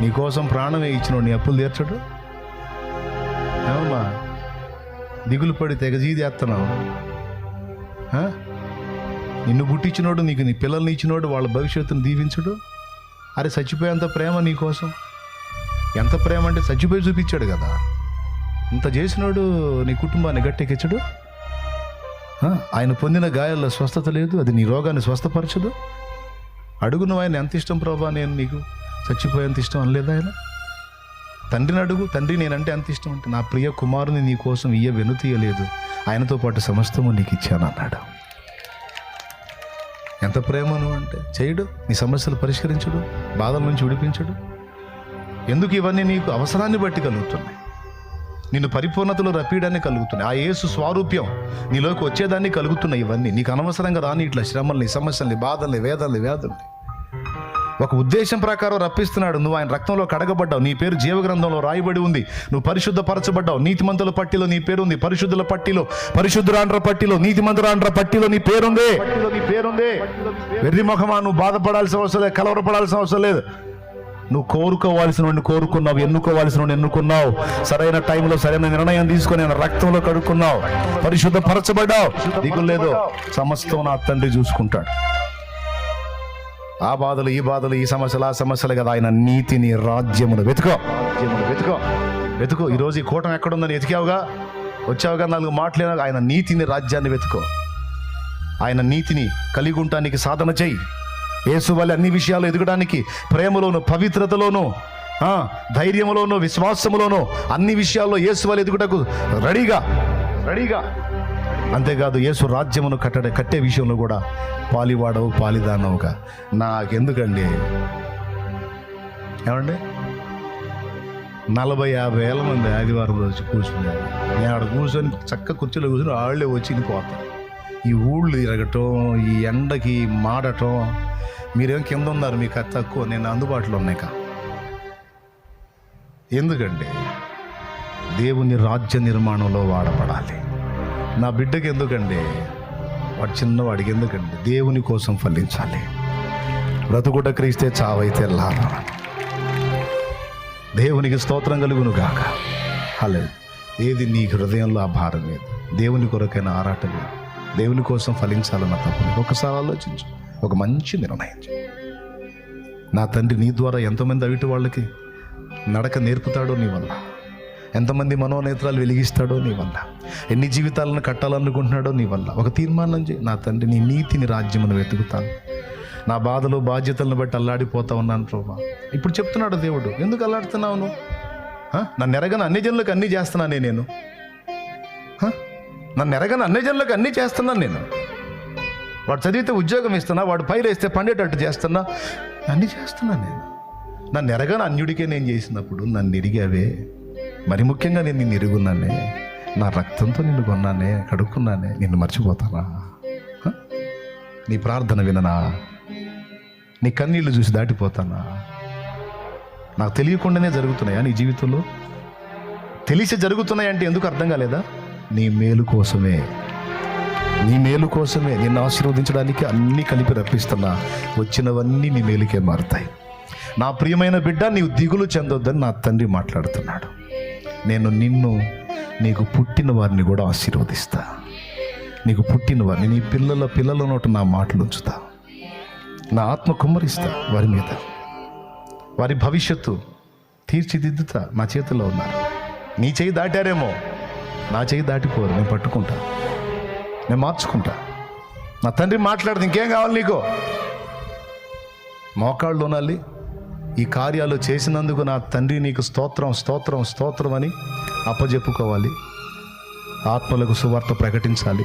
నీకోసం ప్రాణం వేయించినోడు నీ అప్పులు తీర్చడు. ఏమమ్మా? దిగులు పడి తెగజీదేస్తున్నావు ఆ? నిన్ను పుట్టించినోడు నీకు నీ పిల్లల్ని ఇచ్చినోడు వాళ్ళ భవిష్యత్తును దీవించడు. అరే చచ్చిపోయేంత ప్రేమ నీకోసం? ఎంత ప్రేమ అంటే చచ్చిపోయి చూపించాడు కదా. ఇంత చేసినోడు నీ కుటుంబాన్ని గట్టెక్కించడు. ఆయన పొందిన గాయాల్లో స్వస్థత లేదు అది నీ రోగాన్ని స్వస్థపరచదు. అడుగును ఆయన ఎంత ఇష్టం ప్రభా నేను నీకు చచ్చిపోయేంత ఇష్టం అనలేదా ఆయన? తండ్రిని అడుగు తండ్రి నేనంటే అంత ఇష్టం అంటే నా ప్రియ కుమారుని నీ కోసం ఇయ్య వెనుతీయలేదు. ఆయనతో పాటు సమస్తము నీకు ఇచ్చాను అన్నాడు. ఎంత ప్రేమను అంటే చేయడు నీ సమస్యలు పరిష్కరించడు బాధల నుంచి విడిపించడు. ఎందుకు ఇవన్నీ నీకు అవసరాన్ని బట్టి కలుగుతున్నాయి? నిన్ను పరిపూర్ణతలో రప్పీయడాన్ని కలుగుతున్నాయి. ఆ యేసు స్వారూప్యం నీలోకి వచ్చేదాన్ని కలుగుతున్నాయి ఇవన్నీ. నీకు అనవసరంగా రాని ఇట్లా శ్రమల్ని సమస్యల్ని బాధల్ని వేదల్ని వ్యాధుల్ని. ఒక ఉద్దేశం ప్రకారం రప్పిస్తున్నాడు. నువ్వు ఆయన రక్తంలో కడగబడ్డావు. నీ పేరు జీవగ్రంథంలో రాయబడి ఉంది. నువ్వు పరిశుద్ధపరచబడ్డావు. నీతిమంతుల పట్టిలో నీ పేరు ఉంది. పరిశుద్ధుల పట్టిలో పరిశుద్ధురాండ్ర పట్టిలో నీతిమంతురాండ్ర పట్టిలో నీ పేరుంది నీ పేరుందే వెర్రి ముఖమా నువ్వు బాధపడాల్సిన అవసరం లేదు కలవరపడాల్సిన అవసరం లేదు. నువ్వు కోరుకోవాల్సిన వాడిని కోరుకున్నావు ఎన్నుకోవాల్సిన వాడిని ఎన్నుకున్నావు. సరైన టైంలో సరైన నిర్ణయం తీసుకొని రక్తంలో కడుక్కున్నావు. పరిశుద్ధ పరచబడ్డావు దిగులు లేదు. సమస్తం నా తండ్రి చూసుకుంటాడు. ఆ బాధలు ఈ బాధలు ఈ సమస్యలు ఆ సమస్యలు కదా ఆయన నీతిని రాజ్యమును వెతుకో. రాజ్యమును వెతుకో. వెతుకో. ఈరోజు ఈ కూటం ఎక్కడుందని వెతికావుగా వచ్చావుగా? నాలుగు మాటలేనా ఆయన నీతిని రాజ్యాన్ని వెతుకో. ఆయన నీతిని కలిగి ఉండటానికి సాధన చెయ్యి యేసు వల్ల అన్ని విషయాలు ఎదగడానికి ప్రేమలోను పవిత్రతలోను ఆ, ధైర్యములోను విశ్వాసములోను అన్ని విషయాల్లో యేసు వల్ల ఎదుగుటకు రెడీగా. రెడీగా. అంతేకాదు యేసు రాజ్యమును కట్టడే కట్టే విషయంలో కూడా పాలివాడవు పాలిదానవుగా. నాకెందుకండి? ఏమండి? నలభై యాభై వేల మంది ఆదివారం రోజు కూర్చున్నారు నేను ఆడ కూర్చొని చక్క కుర్చీలో కూర్చొని వాళ్ళే వచ్చి పోతారు. ఈ ఊళ్ళు తిరగటం ఈ ఎండకి మాడటం మీరేం కింద ఉన్నారు మీకు అది తక్కువ నేను అందుబాటులో ఉన్నాయి కా ఎందుకండి? దేవుని రాజ్య నిర్మాణంలో వాడబడాలి. నా బిడ్డకి ఎందుకండి? వాడు చిన్నవాడికి ఎందుకండి? దేవుని కోసం ఫలించాలి. బ్రతుకుట క్రీస్తే చావైతే లాభం. దేవునికి స్తోత్రం కలుగును గాక హలే ఏది నీ హృదయంలో ఆ భారం లేదు. దేవుని కొరకైన ఆరాటం లేదు. దేవుని కోసం ఫలించాలన్న తప్పని ఒకసారి ఆలోచించు. ఒక మంచి నిర్ణయం నా తండ్రి నీ ద్వారా ఎంతోమంది అవిటి వాళ్ళకి నడక నేర్పుతాడో నీ వల్ల. ఎంతమంది మనోనేత్రాలు వెలిగిస్తాడో నీ వల్ల? ఎన్ని జీవితాలను కట్టాలనుకుంటున్నాడో నీ వల్ల? ఒక తీర్మానం చేయి. నా తండ్రి నీ నీతిని రాజ్యమును వెతుకుతాను. నా బాధలు బాధ్యతలను బట్టి అల్లాడిపోతా ఉన్నాను ప్రభా. ఇప్పుడు చెప్తున్నాడు దేవుడు ఎందుకు అల్లాడుతున్నావు నువ్వు? నన్ను ఎరగని అన్ని జనులకు అన్నీ చేస్తున్నానే నేను? నన్ను ఎరగని అన్ని జనులకు అన్నీ చేస్తున్నాను నేను? వాడు చదివితే ఉద్యోగం ఇస్తున్నా వాడు పైరు వేస్తే పండేటట్టు చేస్తున్నా అన్నీ చేస్తున్నాను నేను. నన్ను ఎరగని అన్యుడికే నేను చేసినప్పుడు నన్ను ఎరిగావే? మరి ముఖ్యంగా నేను నిన్ను ఎరుగున్నానే? నా రక్తంతో నిన్ను కొన్నానే? కడుక్కున్నానే? నిన్ను మర్చిపోతానా? నీ ప్రార్థన విననా? నీ కన్నీళ్ళు చూసి దాటిపోతానా? నాకు తెలియకుండానే జరుగుతున్నాయా నీ జీవితంలో? తెలిసి జరుగుతున్నాయంటే ఎందుకు అర్థం కాలేదా? నీ మేలు కోసమే. నీ మేలు కోసమే నిన్ను ఆశీర్వదించడానికి అన్నీ కలిపి రప్పిస్తున్నా. వచ్చినవన్నీ నీ మేలుకే మారుతాయి. నా ప్రియమైన బిడ్డ నీవు దిగులు చెందొద్దని నా తండ్రి మాట్లాడుతున్నాడు. నేను నిన్ను నీకు పుట్టిన వారిని కూడా ఆశీర్వదిస్తా. నీకు పుట్టిన వారిని నీ పిల్లల పిల్లల నోట నా మాటలు ఉంచుతా. నా ఆత్మ కుమ్మరిస్తా వారి మీద. వారి భవిష్యత్తు తీర్చిదిద్దుతా నా చేతిలో ఉన్నారు. నీ చేయి దాటారేమో నా చేయి దాటిపోరు నేను పట్టుకుంటా. నేను మార్చుకుంటా. నా తండ్రి మాట్లాడదు ఇంకేం కావాలి నీకు? మోకాళ్ళు ఉనాలి ఈ కార్యాలు చేసినందుకు నా తండ్రి నీకు స్తోత్రం స్తోత్రం స్తోత్రం అని అప్పజెప్పుకోవాలి. ఆత్మలకు సువార్త ప్రకటించాలి.